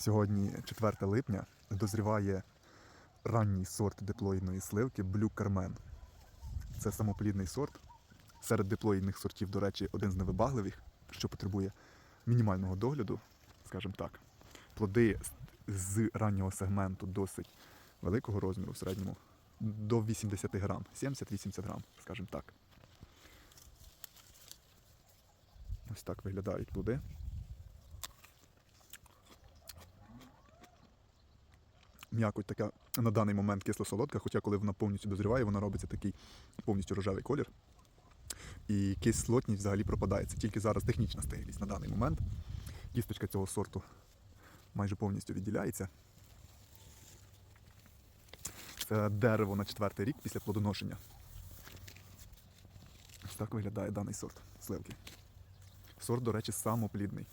Сьогодні 4 липня дозріває ранній сорт диплоїдної сливки Blue Carmen. Це самоплідний сорт. Серед диплоїдних сортів, до речі, один з невибагливих, що потребує мінімального догляду, скажімо так. Плоди з- раннього сегменту досить великого розміру, в середньому до 80 грам, 70-80 грам, скажімо так. Ось так виглядають плоди. М'якоть така на даний момент кисло-солодка, хоча коли вона повністю дозріває, вона робиться такий повністю рожевий колір. І кислотність взагалі пропадає. Це тільки зараз технічна стиглість на даний момент. Кісточка цього сорту майже повністю відділяється. Це дерево на четвертий рік після плодоношення. Ось так виглядає даний сорт сливки. Сорт, до речі, самоплідний.